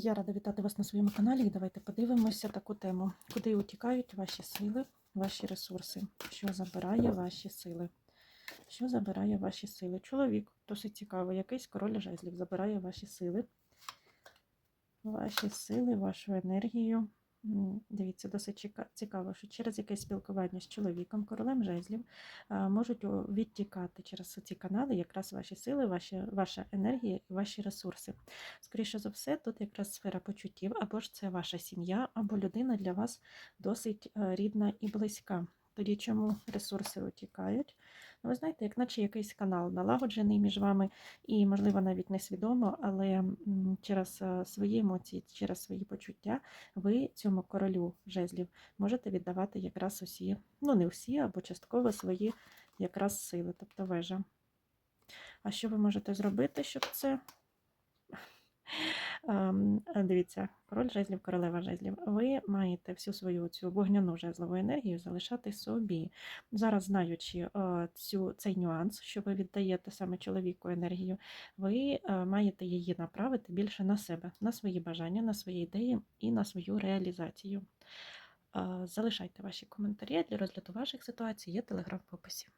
Я рада вітати вас на своєму каналі. Давайте подивимося таку тему. Куди утікають ваші сили, ваші ресурси? Що забирає ваші сили? Що забирає ваші сили? Чоловік, досить цікаво, якийсь король жезлів забирає ваші сили. Ваші сили, вашу енергію. Дивіться, досить цікаво, що через якесь спілкування з чоловіком, королем жезлів, можуть відтікати через ці канали якраз ваші сили, ваші, ваша енергія і ваші ресурси. Скоріше за все, тут якраз сфера почуттів, або ж це ваша сім'я, або людина для вас досить е, рідна і близька. Тоді чому ресурси утікають? Ну, ви знаєте, як наче якийсь канал налагоджений між вами, і, можливо, навіть несвідомо, але через е, свої емоції, через свої почуття ви цьому королю жезлів можете віддавати якраз усі, ну не всі, або частково свої якраз сили, тобто вежа. А що ви можете зробити, щоб це Дивіться, король жезлів, королева жезлів. Ви маєте всю свою цю вогняну жезлову енергію залишати собі. Зараз, знаючи е, цю, цей нюанс, що ви віддаєте саме чоловіку енергію, ви е, маєте її направити більше на себе, на свої бажання, на свої ідеї і на свою реалізацію. Е, Залишайте ваші коментарі для розгляду ваших ситуацій, є телеграм в описі.